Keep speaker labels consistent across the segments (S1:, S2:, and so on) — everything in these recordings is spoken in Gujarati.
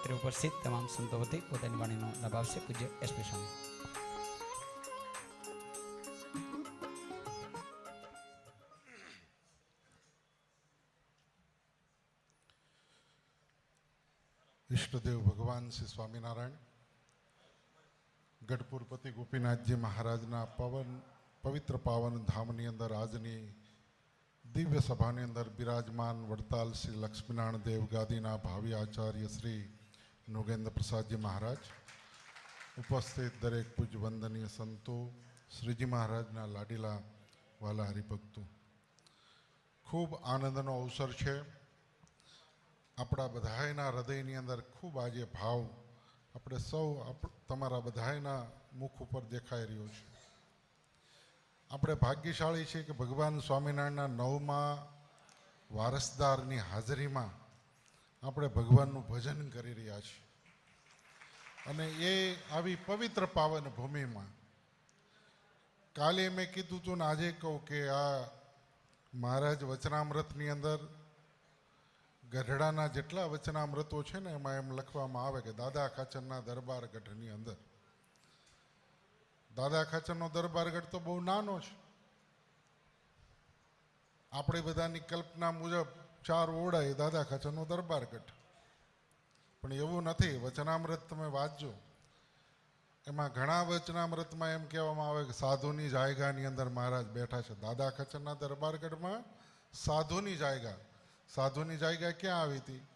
S1: ક્ષેત્રે ઉપસ્થિત તમામ સંતો વતી પોતાની વાણીનો લાભ આવશે પૂજ્ય એસપી સ્વામી.
S2: ઈષ્ટદેવ ભગવાન શ્રી સ્વામિનારાયણ ગઢપુરપતિ ગોપીનાથજી મહારાજના પવન, પવિત્ર પાવન ધામની અંદર આજની દિવ્ય સભાની અંદર બિરાજમાન વડતાલ શ્રી લક્ષ્મીનારાયણ દેવ ગાદીના ભાવિ આચાર્ય શ્રી નોગેન્દ્ર પ્રસાદજી મહારાજ ઉપસ્થિત દરેક પૂજ વંદનીય સંતો શ્રીજી મહારાજના લાડીલા વાલા હરિભક્તો ખૂબ આનંદનો અવસર છે આપણા બધાયના હૃદયની અંદર ખૂબ આજે ભાવ આપણે સૌ તમારા બધાયના મુખ ઉપર દેખાઈ રહ્યો છે આપણે ભાગ્યશાળી છીએ કે ભગવાન સ્વામિનારાયણના નવમાં વારસદારની હાજરીમાં આપણે ભગવાનનું ભજન કરી રહ્યા છીએ. અને એ આવી પવિત્ર પાવન ભૂમિમાં કાલે મેં કીધું હતું ને આજે કહું કે આ મહારાજ વચનામૃતની અંદર ગઢડાના જેટલા વચનામૃતો છે ને એમાં એમ લખવામાં આવે કે દાદા ખાચરના દરબાર ગઢની અંદર. દાદા ખાચરનો દરબાર ગઢ તો બહુ નાનો છે. આપણે બધાની કલ્પના મુજબ ચાર ઓળાએ દાદા ખાચરનો દરબાર ગઢ. પણ એવું નથી, વચનામૃત તમે વાંચજો. એમાં ઘણા વચનામૃતમાં એમ કહેવામાં આવે કે સાધુની જાયગાની અંદર મહારાજ બેઠા છે. દાદા ખચરના દરબારગઢમાં સાધુની જાયગા. સાધુની જાયગા ક્યાં આવી હતી?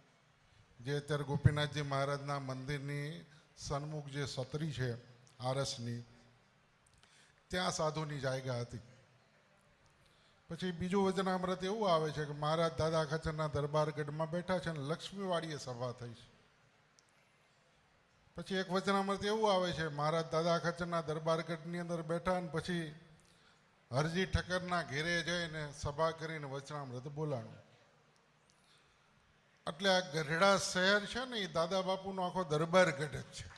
S2: જે અત્યારે ગોપીનાથજી મહારાજના મંદિરની સન્મુખ જે સતરી છે, આરસની, ત્યાં સાધુની જાયગા હતી. પછી બીજું વચનામૃત એવું આવે છે કે મહારાજ દાદા ખચરના દરબારગઢમાં બેઠા છે અને લક્ષ્મીવાડીએ સભા થઈ છે. પછી એક વચનામૃત એવું આવે છે, મહારાજ દાદા ખચરના દરબારગઢની અંદર બેઠા અને પછી હરજી ઠક્કરના ઘેરે જઈને સભા કરીને વચનામૃત બોલાણું. એટલે આ ગઢડા શહેર છે ને, એ દાદા બાપુનો આખો દરબારગઢ જ છે.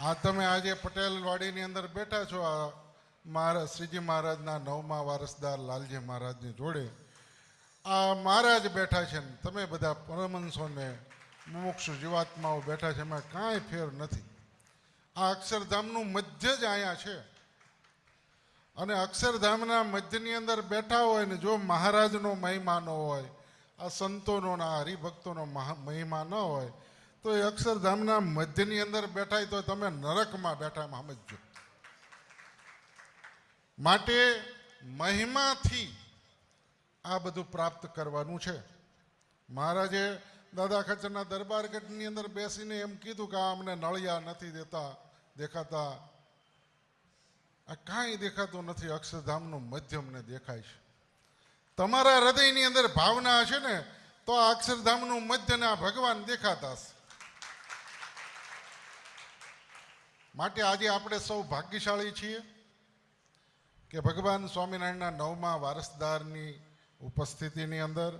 S2: આ તમે આજે પટેલવાડીની અંદર બેઠા છો, આ મહારાજ શ્રીજી મહારાજના નવમા વારસદાર લાલજી મહારાજની જોડે આ મહારાજ બેઠા છે ને, તમે બધા પરમંશોને મુમુક્ષુ જીવાત્માઓ બેઠા છે, એમાં કાંઈ ફેર નથી. આ અક્ષરધામનું મધ્ય જ અહીંયા છે. અને અક્ષરધામના મધ્યની અંદર બેઠા હોય ને, જો મહારાજનો મહિમા ન હોય, આ સંતોનો ને હરિભક્તોનો મહિમા ન હોય, તો એ અક્ષરધામના મધ્યની અંદર બેઠા તો તમે નરકમાં બેઠા સમજજો. માટે મહિમાથી આ બધું પ્રાપ્ત કરવાનું છે. મહારાજે દાદા ખચરના દરબારગઢની અંદર બેસીને એમ કીધું કે આ અમને નળિયા નથી દેતા, દેખાતા. આ કાંઈ દેખાતું નથી, અક્ષરધામનું મધ્યમને દેખાય છે. તમારા હૃદયની અંદર ભાવના હશે ને, તો આ અક્ષરધામનું મધ્યને આ ભગવાન દેખાતા હશે. માટે આજે આપણે સૌ ભાગ્યશાળી છીએ. કે ભગવાન સ્વામિનારાયણના નવમા વારસદારની ઉપસ્થિતિની અંદર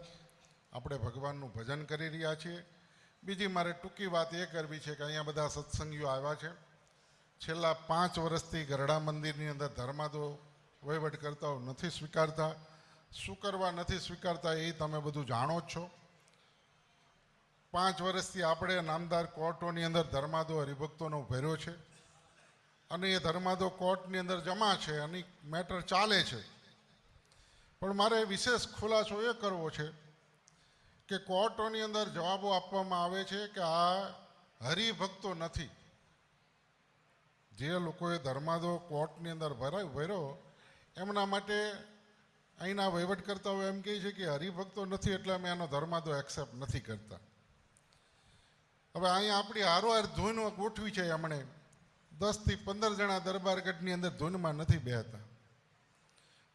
S2: આપણે ભગવાનનું ભજન કરી રહ્યા છીએ. બીજી મારે ટૂંકી વાત એ કરવી છે કે અહીંયા બધા સત્સંગીઓ આવ્યા છે. છેલ્લા પાંચ વર્ષથી ગરડા મંદિરની અંદર ધર્માદો વહીવટ કરતાઓ નથી સ્વીકારતા. શું કરવા નથી સ્વીકારતા એ તમે બધું જાણો જ છો. પાંચ વર્ષથી આપણે નામદાર કોર્ટોની અંદર ધર્માદો હરિભક્તોનો ભર્યો છે. અને એ ધર્માદો કોર્ટની અંદર જમા છે અને મેટર ચાલે છે. પણ મારે વિશેષ ખુલાસો એ કરવો છે કે કોર્ટોની અંદર જવાબો આપવામાં આવે છે કે આ હરિભક્તો નથી. જે લોકોએ ધર્માદો કોર્ટની અંદર ભરાય ભર્યો, એમના માટે અહીંના વહીવટકર્તાઓ એમ કહે છે કે હરિભક્તો નથી એટલે અમે એનો ધર્માદો એક્સેપ્ટ નથી કરતા. હવે અહીંયા આપણી હારોહાર ધૂન ગોઠવી છે એમણે. દસથી પંદર જણા દરબારગઢની અંદર ધૂનમાં નથી બેહતા.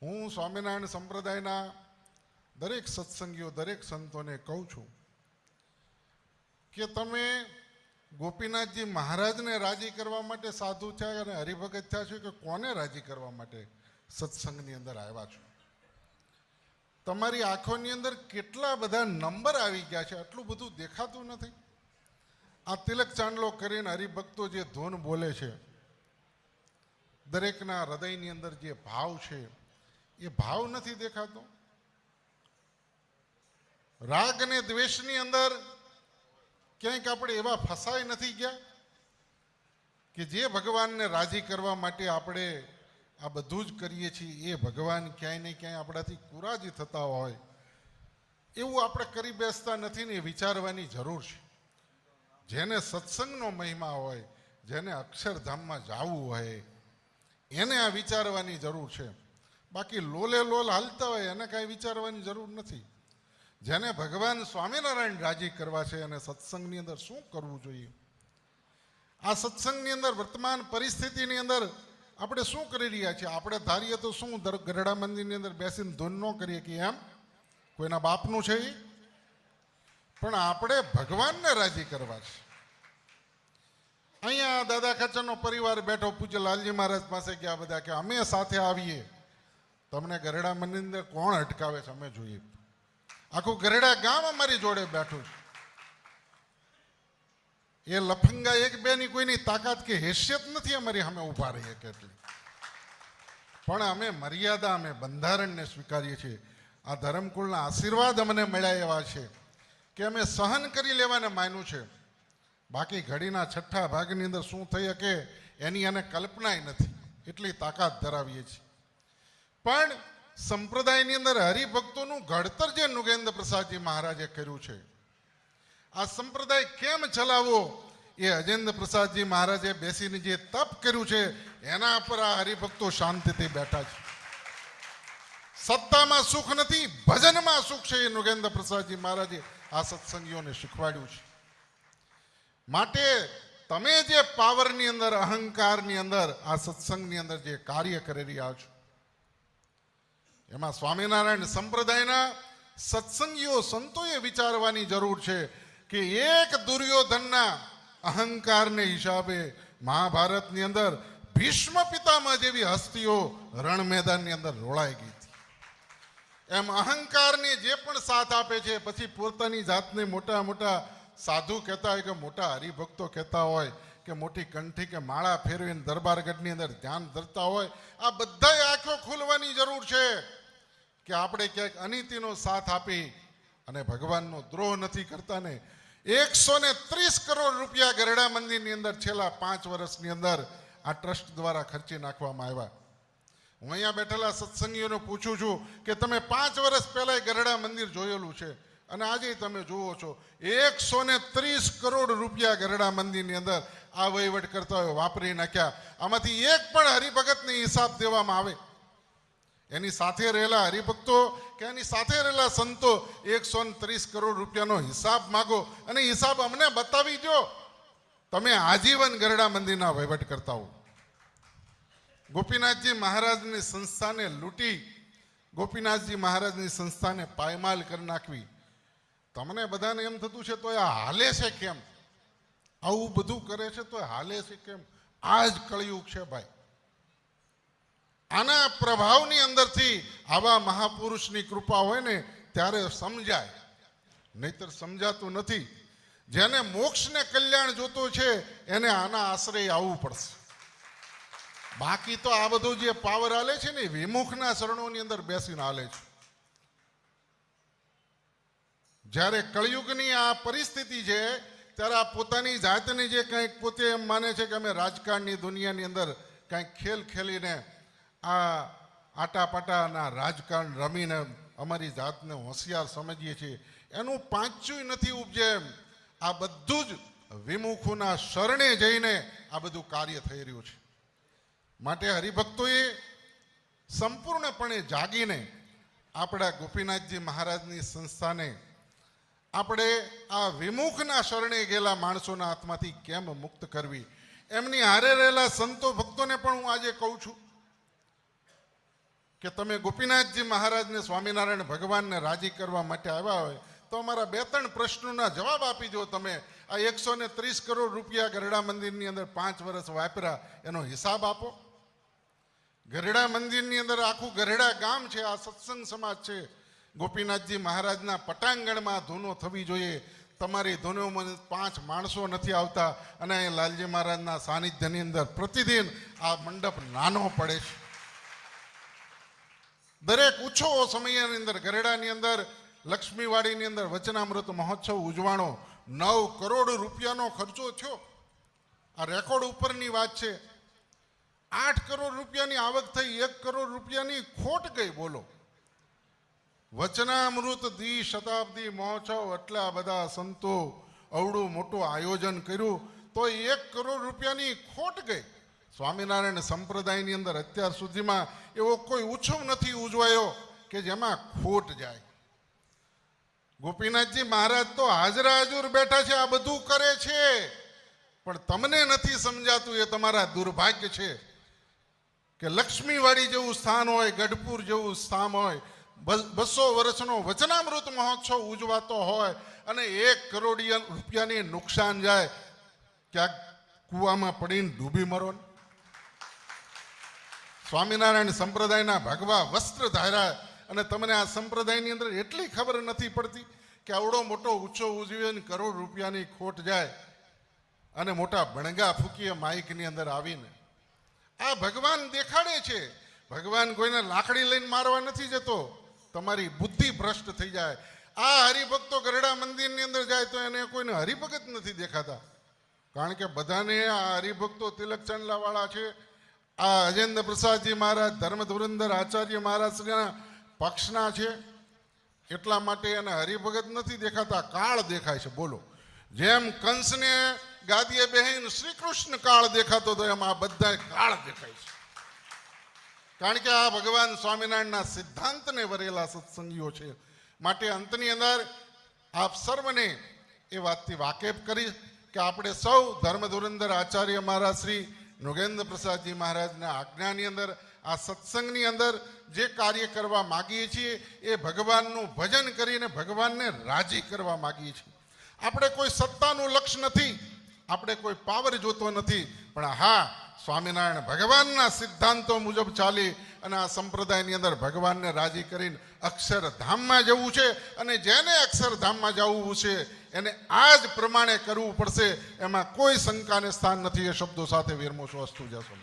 S2: હું સ્વામિનારાયણ સંપ્રદાયના દરેક સત્સંગીઓ, દરેક સંતોને કહું છું કે તમે ગોપીનાથજી મહારાજને રાજી કરવા માટે સાધુ થયા અને હરિભગત થયા છો કે કોને રાજી કરવા માટે સત્સંગની અંદર આવ્યા છો? તમારી આંખોની અંદર કેટલા બધા નંબર આવી ગયા છે? આટલું બધું દેખાતું નથી. આ તિલક ચાંદલો કરીને હરિભક્તો જે ધૂન બોલે છે, દરેકના હૃદયની અંદર જે ભાવ છે, એ ભાવ નથી દેખાતો. રાગ અને દ્વેષની અંદર ક્યાંક આપણે એવા ફસાઈ નથી ગયા કે જે ભગવાનને રાજી કરવા માટે આપણે આ બધું જ કરીએ છીએ, એ ભગવાન ક્યાંય ને ક્યાંય આપણાથી કુરાજી થતા હોય. એવું આપણે કરી બેસતા નથી ને વિચારવાની જરૂર છે. જેને સત્સંગનો મહિમા હોય, જેને અક્ષરધામમાં જવું હોય, એને આ વિચારવાની જરૂર છે. બાકી લોલે લોલ હાલતા હોય, એને કાંઈ વિચારવાની જરૂર નથી. જેને ભગવાન સ્વામિનારાયણ રાજી કરવા છે અને સત્સંગની અંદર શું કરવું જોઈએ? આ સત્સંગની અંદર, વર્તમાન પરિસ્થિતિની અંદર આપણે શું કરી રહ્યા છીએ? આપણે ધારીએ તો શું ગઢડા મંદિરની અંદર બેસીને ધૂન ન કરીએ કે એમ? કોઈના બાપનું છે એ પણ આપણે ભગવાનને રાજી કરવા છે. અહીંયા દાદા ખચરનો પરિવાર બેઠો પૂજ્ય લાલજી મહારાજ પાસે ગયા બધા કે અમે સાથે આવીએ. તમને ગરડા મંદિર કોણ અટકાવે છે અમે જોઈએ. આખું ગરડા ગામ અમારી જોડે બેઠું છે. એ લફંગા એક બે ની કોઈની તાકાત કે હેસિયત નથી અમારી અમે ઊભા રહીએ કેટલી પણ અમે મર્યાદા, અમે બંધારણને સ્વીકારીએ છીએ. આ ધર્મકુળના આશીર્વાદ અમને મળ્યા એવા છે. કે અમે સહન કરી લેવાને માન્યું છે. બાકી ઘડીના છઠ્ઠા ભાગની અંદર શું થઈ શકે એની અને કલ્પનાય નથી. એટલી તાકાત ધરાવીએ છીએ. પણ સંપ્રદાયની અંદર હરિભક્તોનું ઘડતર જે નુગેન્દ્ર પ્રસાદજી મહારાજે કર્યું છે, આ સંપ્રદાય કેમ ચલાવવો એ અજેન્દ્ર પ્રસાદજી મહારાજે બેસીને જે તપ કર્યું છે, એના પર આ હરિભક્તો શાંતિથી બેઠા છે. સત્તામાં સુખ નથી, ભજનમાં સુખ છે એ નુગેન્દ્ર પ્રસાદજી મહારાજે આ સત્સંગીઓને શીખવાડ્યું છે. માટે તમે જે પાવરની અંદર, અહંકારની અંદર, આ સત્સંગની અંદર જે કાર્ય કરી રહ્યા છો, એમાં સ્વામિનારાયણ સંપ્રદાયના સત્સંગીઓ સંતોએ વિચારવાની જરૂર છે કે એક દુર્યોધનના અહંકારને હિસાબે મહાભારતની અંદર ભીષ્મ પિતામાં જેવી હસ્તીઓ રણ મેદાનની અંદર રોળાઈ ગઈ. એમ અહંકારને જે પણ સાથ આપે છે, પછી પોતાની જાતને મોટા મોટા સાધુ કહેતા હોય કે મોટા હરિભક્તો કહેતા હોય કે મોટી કંઠી કે માળા ફેરવીને દરબારગઢની અંદર ધ્યાન ધરતા હોય, આ બધાય આંખો ખુલવાની જરૂર છે કે આપણે ક્યાંક અનીતિનો સાથ આપી અને ભગવાનનો દ્રોહ નથી કરતા ને. એકસો ને ત્રીસ કરોડ રૂપિયા ગરડા મંદિરની અંદર છેલ્લા પાંચ વર્ષની અંદર આ ટ્રસ્ટ દ્વારા ખર્ચી નાખવામાં આવ્યા. હું અહીંયા બેઠેલા સત્સંગીઓને પૂછું છું કે તમે પાંચ વર્ષ પહેલા ગરડા મંદિર જોયેલું છે અને આજે તમે જુઓ છો, એકસો ને ત્રીસ કરોડ રૂપિયા ગરડા મંદિરની અંદર આ વહીવટ કરતા હોય વાપરી નાખ્યા. આમાંથી એક પણ હરિભગતને હિસાબ દેવામાં આવે. એની સાથે રહેલા હરિભક્તો કે એની સાથે રહેલા સંતો એકસો ને ત્રીસ કરોડ રૂપિયાનો હિસાબ માગો અને હિસાબ અમને બતાવી દો તમે આજીવન ગરડા મંદિરના વહીવટ કરતા હો ગોપીનાથજી મહારાજની સંસ્થાને લૂંટી, ગોપીનાથજી મહારાજની સંસ્થાને પાયમાલ કરી નાખવી. તમને બધાને એમ થતું છે તો એ હાલે છે કેમ? આવું બધું કરે છે તો હાલે છે કેમ? આ જ કળિયુગ છે ભાઈ. આના પ્રભાવની અંદરથી આવા મહાપુરુષની કૃપા હોય ને, ત્યારે સમજાય. નહીતર સમજાતું નથી. જેને મોક્ષને કલ્યાણ જોતો છે, એને આના આશ્રય આવવું પડશે. બાકી તો આ બધું જે પાવર આલે છે ને વિમુખના શરણોની અંદર બેસીને હાલે છે. જ્યારે કળિયુગની આ પરિસ્થિતિ છે, ત્યારે આ પોતાની જાતની જે કંઈક પોતે એમ માને છે કે અમે રાજકારણની દુનિયાની અંદર કંઈક ખેલ ખેલીને આ આટાપાટાના રાજકારણ રમીને અમારી જાતને હોશિયાર સમજીએ છીએ, એનું પાંચું નથી ઉપજે આ બધું જ વિમુખોના શરણે જઈને આ બધું કાર્ય થઈ રહ્યું છે. માટે હરિભક્તોએ સંપૂર્ણપણે જાગીને આપણા ગોપીનાથજી મહારાજની સંસ્થાને આપણે આ વિમુખના શરણે ગયેલા માણસોના હાથમાંથી કેમ મુક્ત કરવી? એમની હારે રહેલા સંતો ભક્તોને પણ હું આજે કહું છું કે તમે ગોપીનાથજી મહારાજને સ્વામિનારાયણ ભગવાનને રાજી કરવા માટે આવ્યા હોય, તો અમારા બે ત્રણ પ્રશ્નોના જવાબ આપી દો તમે. આ એકસો ત્રીસ કરોડ રૂપિયા ગરડા મંદિરની અંદર પાંચ વર્ષ વાપર્યા, એનો હિસાબ આપો. ગરડા મંદિરની અંદર આખું ગરડા ગામ છે, આ સત્સંગ સમાજ છે. ગોપીનાથજી મહારાજના પટાંગણમાં ધૂનો થવી જોઈએ. તમારી ધૂનોમાં પાંચ માણસો નથી આવતા અને લાલજી મહારાજના સાનિધ્યની અંદર પ્રતિદિન આ મંડપ નાનો પડે છે. દરેક ઉછો સમયની અંદર ગરડાની અંદર, લક્ષ્મીવાડીની અંદર વચનામૃત મહોત્સવ ઉજવાણો નવ કરોડ રૂપિયાનો ખર્ચો થયો. આ રેકોર્ડ ઉપરની વાત છે. આઠ કરોડ રૂપિયાની આવક થઈ, એક કરોડ રૂપિયાની ખોટ ગઈ, બોલો. વચનામૃત દ્વિ શતાબ્દી મહોત્સવ એટલા બધા સંતો અવડું મોટું આયોજન કર્યું, તો એક કરોડ રૂપિયાની ખોટ ગઈ. સ્વામિનારાયણ સંપ્રદાયની અંદર અત્યાર સુધીમાં એવો કોઈ ઉત્સવ નથી ઉજવાયો કે જેમાં ખોટ જાય. ગોપીનાથજી મહારાજ તો હાજરા હજુર બેઠા છે, આ બધું કરે છે. પણ તમને નથી સમજાતું એ તમારા દુર્ભાગ્ય છે. કે લક્ષ્મીવાડી જેવું સ્થાન હોય, ગઢપુર જેવું સ્થાન હોય, બસો વર્ષનો વચનામૃત મહોત્સવ ઉજવાતો હોય અને એક કરોડ રૂપિયાની નુકસાન જાય, ક્યાંક કૂવામાં પડીને ડૂબી મરો સ્વામિનારાયણ સંપ્રદાયના ભગવા વસ્ત્ર ધાર્યા અને તમને આ સંપ્રદાયની અંદર એટલી ખબર નથી પડતી કે આવડો મોટો ઉત્સવ ઉજવીએ ને કરોડ રૂપિયાની ખોટ જાય અને મોટા ભણગા ફૂકીએ માઇકની અંદર આવીને. આ ભગવાન દેખાડે છે. ભગવાન કોઈને લાકડી લઈને મારવા નથી જતો. તમારી બુદ્ધિ ભ્રષ્ટ થઈ જાય. આ હરિભક્તો ગરડા મંદિરની અંદર જાય તો એને કોઈને હરિભગત નથી દેખાતા. કારણ કે બધાને આ હરિભક્તો તિલક ચાંદલાવાળા છે. આ અજેન્દ્ર પ્રસાદજી મહારાજ ધર્મ ધુરંધર આચાર્ય મહારાજના પક્ષના છે. એટલા માટે એને હરિભગત નથી દેખાતા. કાળ દેખાય છે. બોલો. જેમ કંસને ગાદીએ બેહીને શ્રી કૃષ્ણ કાળ દેખાતો હતો એમ આ બધા કાળ દેખાય છે. કારણ કે આ ભગવાન સ્વામિનારાયણના સિદ્ધાંતને વરેલા સત્સંગીઓ છે. માટે અંતની અંદર આપ સર્વને એ વાતથી વાકેફ કરી કે આપણે સૌ ધર્મ ધુરંધર આચાર્ય મહારાજ શ્રી નૃગેન્દ્ર પ્રસાદજી મહારાજના આજ્ઞાની અંદર, આ સત્સંગની અંદર જે કાર્ય કરવા માગીએ છીએ એ ભગવાનનું ભજન કરીને ભગવાનને રાજી કરવા માગીએ છીએ. આપણે કોઈ સત્તાનું લક્ષ્ય નથી, આપણે કોઈ પાવર જોતો નથી. પણ હા સ્વામિનારાયણ ભગવાનના સિદ્ધાંતો મુજબ ચાલી અને આ સંપ્રદાયની અંદર ભગવાનને રાજી કરીને અક્ષરધામમાં જવું છે અને જેને અક્ષરધામમાં જવું છે, એને આ જ પ્રમાણે કરવું પડશે, એમાં કોઈ શંકાને સ્થાન નથી. એ શબ્દો સાથે વિરમો સ્વસ્તુ જશો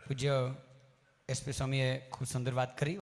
S1: પૂજ્ય એસપી સ્વામીએ ખૂબ સુંદર વાત કરી